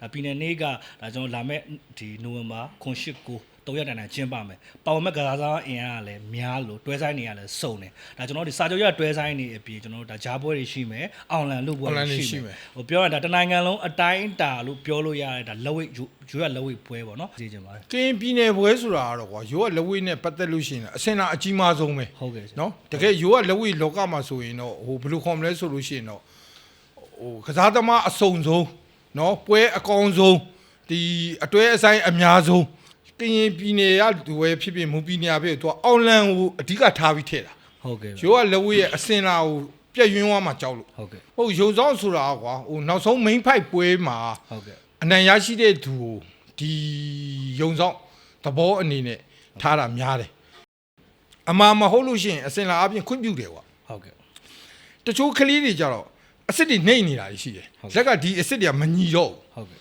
ဒါပြည်နယ်နေ့ကဒါကျွန်တော်လာမဲ့ဒီနိုဝင်ဘာ9 8 9တော့ရတန်တန်ကျင်းပါမယ်။ပါဝင်မဲ့ကစားစားအင်အားကလည်းများလို့တွဲဆိုင်တွေကလည်းစုံတယ်။ဒါကျွန်တော်ဒီစာချုပ်ရတွဲဆိုင်တွေအပြင်ကျွန်တော်တို့ဒါဂျားပွဲတွေရှိမယ်။အောင်လန်လို့ပွဲအောင်လန်တွေတွေရှိရှိမမယ်ယ်။ဟိုပြောရရင်ဒါတနိုင်ငံလုံးအတိုင်းအတာလို့ပြောလို့ရတယ်ဒါလက်ဝိတ်ရိုးရလက်ဝိတ်ပွဲပေါ့နော်။ကြည့်ကြပါမယ်ကင်းပြည်နယ်ပွဲဆိုတာကတော့ကွာရိုးကလက်ဝိတ်နဲ့ပတ်သက်လို့ရှိရင်အစင်လာအကြီးမားဆုံးပဲ။ဟုတ်ကဲ့။နော်တကယ်ရိုးကလက်ဝိတ်လောကမှာဆိုရင်တော့ဟိုဘယ်လိုခေါ်မလဲဆိုလို့ရှိရင်တော့ဟိုကစားသမားအစုံဆုံး နော်ပွဲအကောင်ဆုံးဒီအတွဲအဆိုင်အများဆုံးကရင်ပြည်နယ်ကလူပဲဖြစ်ဖြစ်မူပြည်နယ်ဖြစ်ဖြစ်သူကအောင်လန်ကိုအဓိကထားပြီးထည့်တာဟုတ်ကဲ့။ရိုးကလက်ဝိတ်ရဲ့အစင်လာကိုပြက်ယွင်းသွားမှကြောက်လို့ဟုတ်ကဲ့ဟုတ်ရုံဆောင်ဆိုတာကွာဟိုနောက်ဆုံး main fight ပွဲမှာဟုတ်ကဲ့အနံရရှိတဲ့သူကိုဒီယုံဆောင်သဘောအနေနဲ့ထားတာများတယ်အမှားမဟုတ်လို့ရှိရင်အစင်လာအပြင်ခွင့်ပြုတယ်ကွာဟုတ်ကဲ့တချို့ကလေးတွေကြတော့ အစ်စ်တွေနှိမ့်နေတာရှိတယ်ဟုတ်ကဲ့လက်ကဒီအစ်စ်တွေကမညီတော့ဘူးဟုတ်ကဲ့